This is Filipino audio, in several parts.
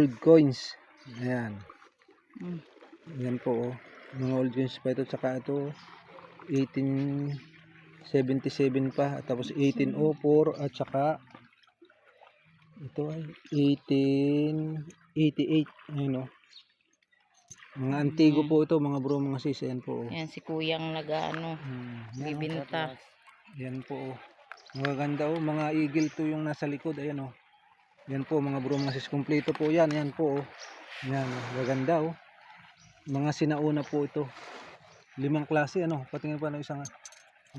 old coins. Ayan. Mm. Yan po oh. Mga old coins pa ito. Tsaka ito 1877 pa. At tapos 1804 at saka ito ay 1888. Ayun oh. Mga antigo po ito mga bro mga sis. Ayan po oh. Yan si kuyang nag-ano, Hmm, yan, oh. bibinta. Yan po oh. Magaganda oh. Mga eagle to yung nasa likod. Ayan oh. Yan po mga bro mga sis. Kompleto po yan. Yan po oh. Yan oh. Magaganda oh. Mga sinauna po ito. Limang klase ano. Patingin pa ng isang.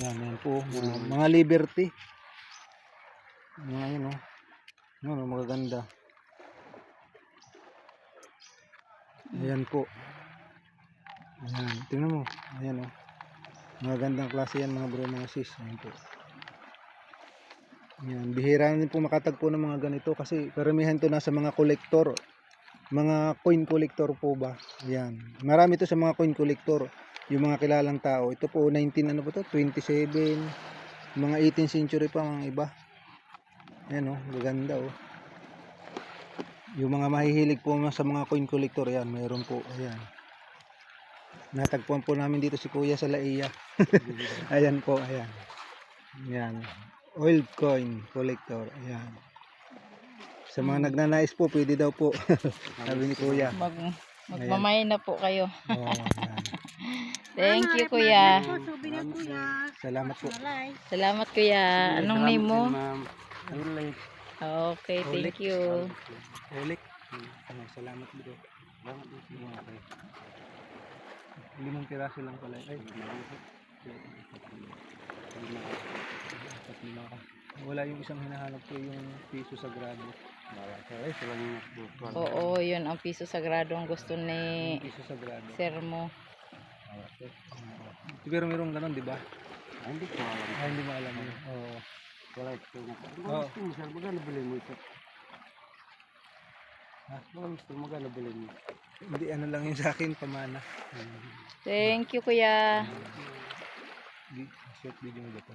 Yan yan po. oh. Mga, mga liberty. Mga yun oh. Yan oh. Magaganda. Ayan po. Ayan. Tingnan mo. Ayan oh. Magagandang klase yan mga bro mga sis. Ayan po. Ayan. Bihira na po makatagpo ng mga ganito kasi karamihan to nasa mga kolektor. Mga coin collector po ba? Ayan. Marami to sa mga coin collector. Yung mga kilalang tao. Ito po 19 ano ba to? 27. Mga 18th century pa mga iba. Ayan oh. Gaganda oh. Yung mga mahihilig po sa mga coin collector yan. Mayroon po. Ayan. Natagpuan po namin dito si Kuya sa Laia. ayan po, ayan. Ayan. Old coin collector. Ayan. Sa mga nagnanais po, pwede daw po. Sabi ni Kuya. Mag, magmamay na po kayo. Oo, ayan. Thank you, kuya. Salamat po. Salamat, kuya. Anong name mo? Ulit. Okay, thank you. Ulik. Ano, salamat bro. Salamat kayo. Limang piraso lang pala. Ay, apat lima ka. Wala yung isang hinahanap ko yung piso sagrado. Ay, sila yung nakbukuan. Oo, yun ang piso sagrado ang gusto ni Yung piso sagrado. sir mo. Pero mayroong ganun, di ba? Ay, hindi ko alam. Ah, hindi mo alam yun. Oo. Wala ito. Oo. Gusto mo, sir? Magkano bilhin mo ito? Ha? Gusto mo? Magkano bilhin mo? Hindi, ano lang yun sa akin, pamana. Thank you, kuya. Di, short video mo dito.